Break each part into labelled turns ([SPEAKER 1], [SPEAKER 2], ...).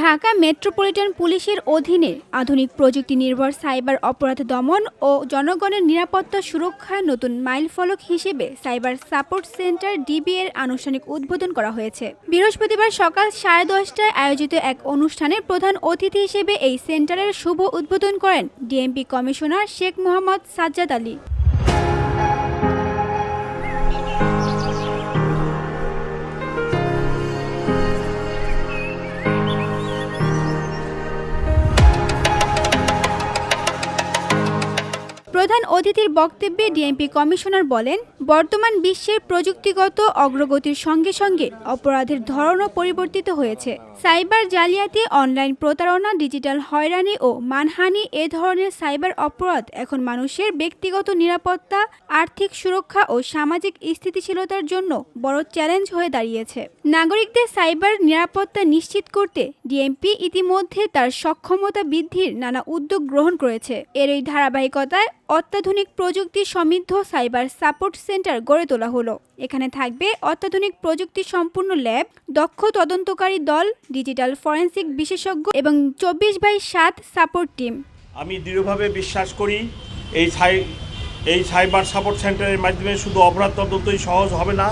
[SPEAKER 1] Dhaka metropolitan পুলিশের অধীনে আধুনিক প্রযুক্তি নির্ভর সাইবার অপরাধ দমন ও জনগণের নিরাপত্তা সুরক্ষার নতুন মাইলফলক হিসেবে সাইবার সাপোর্ট সেন্টার ডিবি এর আনুষ্ঠানিক উদ্বোধন করা হয়েছে। বৃহস্পতিবার সকাল সাড়ে দশটায় আয়োজিত এক অনুষ্ঠানে প্রধান অতিথি হিসেবে এই সেন্টারের শুভ উদ্বোধন করেন ডিএমপি কমিশনার শেখ মোহাম্মদ সাজ্জাদ আলী। প্রধান অতিথির বক্তব্যে ডিএমপি কমিশনার বলেন, বর্তমান বিশ্বের প্রযুক্তিগত অগ্রগতির সঙ্গে সঙ্গে অপরাধের ধরনও পরিবর্তিত হয়েছে। সাইবার জালিয়াতি, অনলাইন প্রতারণা, ডিজিটাল হয়রানি ও মানহানি এ ধরনের সাইবার অপরাধ এখন মানুষের ব্যক্তিগত নিরাপত্তা, আর্থিক সুরক্ষা ও সামাজিক স্থিতিশীলতার জন্য বড় চ্যালেঞ্জ হয়ে দাঁড়িয়েছে। নাগরিকদের সাইবার নিরাপত্তা নিশ্চিত করতে ডিএমপি ইতিমধ্যে তার সক্ষমতা বৃদ্ধির নানা উদ্যোগ গ্রহণ করেছে। এর এই ধারাবাহিকতায় অত্যাধুনিক প্রযুক্তি সমৃদ্ধ সাইবার সাপোর্ট সেন্টার গড়ে তোলা হলো। এখানে থাকবে অত্যাধুনিক প্রযুক্তি সম্পূর্ণ ল্যাব, দক্ষ তদন্তকারী দল, ডিজিটাল ফরেন্সিক বিশেষজ্ঞ এবং চব্বিশ বাই সাত সাপোর্ট টিম।
[SPEAKER 2] আমি দৃঢ়ভাবে বিশ্বাস করি এই সাই, এই সাইবার সাপোর্ট সেন্টারের মাধ্যমে শুধু অপরাধ তদন্তই সহজ হবে না,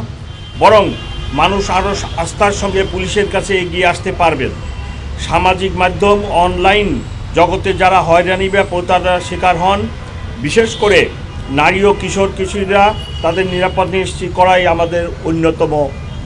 [SPEAKER 2] বরং মানুষ আরও আস্থার সঙ্গে পুলিশের কাছে এগিয়ে আসতে পারবেন। সামাজিক মাধ্যম, অনলাইন জগতে যারা হয়রানি বা প্রতারণার শিকার হন বিশেষ করে নারী ও কিশোর কিশোরীরা তাদের নিরাপদ নিশ্চিত করাই আমাদের অন্যতম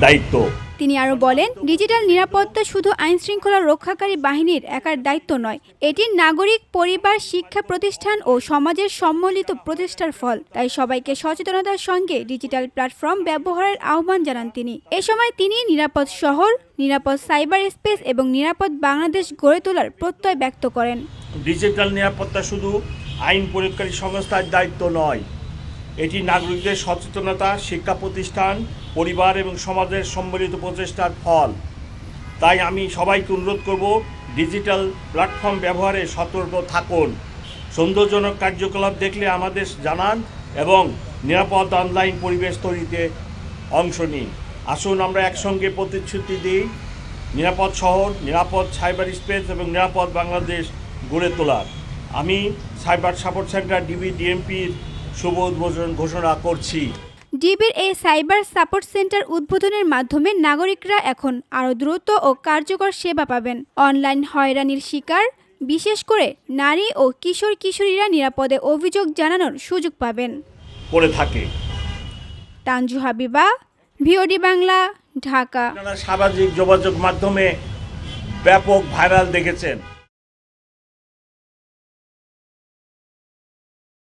[SPEAKER 2] দায়িত্ব।
[SPEAKER 1] তিনি আরও বলেন ডিজিটাল নিরাপত্তা শুধু আইন শৃঙ্খলা রক্ষাকারী বাহিনীর একার দায়িত্ব নয় এটি নাগরিক পরিবার শিক্ষা প্রতিষ্ঠান ও সমাজের সম্মিলিত প্রচেষ্টার ফল। তাই সবাইকে সচেতনতার সঙ্গে ডিজিটাল প্ল্যাটফর্ম ব্যবহারের আহ্বান জানান তিনি। এ সময় তিনি নিরাপদ শহর নিরাপদ সাইবার স্পেস এবং নিরাপদ বাংলাদেশ গড়ে তোলার প্রত্যয় ব্যক্ত করেন।
[SPEAKER 2] ডিজিটাল নিরাপত্তা শুধু আইন প্রয়োগকারী সংস্থার দায়িত্ব নয়। এটি নাগরিকদের সচেতনতা, শিক্ষা প্রতিষ্ঠান, পরিবার এবং সমাজের সম্মিলিত প্রচেষ্টার ফল। তাই আমি সবাইকে অনুরোধ করব, ডিজিটাল প্ল্যাটফর্ম ব্যবহারে সতর্ক থাকুন। সৌন্দর্যজনক কার্যকলাপ দেখলে আমাদের জানান এবং নিরাপদ অনলাইন পরিবেশ তৈরিতে অংশ নিন। আসুন আমরা একসঙ্গে প্রতিশ্রুতি দিই, নিরাপদ শহর, নিরাপদ সাইবার স্পেস এবং নিরাপদ বাংলাদেশ গড়ে তোলার। আমি সাইবার সাপোর্ট সেন্টার ডিবি ডিএমপির শুভ উদ্বোধন ঘোষণা করছি।
[SPEAKER 1] ডিবির এই সাইবার সাপোর্ট সেন্টার উদ্বোধনের মাধ্যমে নাগরিকরা এখন আরও দ্রুত ও কার্যকর সেবা পাবেন। অনলাইন হয়রানির শিকার বিশেষ করে নারী ও কিশোর কিশোরীরা নিরাপদে অভিযোগ জানানোর সুযোগ পাবেন।
[SPEAKER 2] করে থাকে।
[SPEAKER 1] তানজু হাবিবা ভিওডি বাংলা ঢাকা।
[SPEAKER 2] সামাজিক যোগাযোগ মাধ্যমে ব্যাপক ভাইরাল দেখেছেন।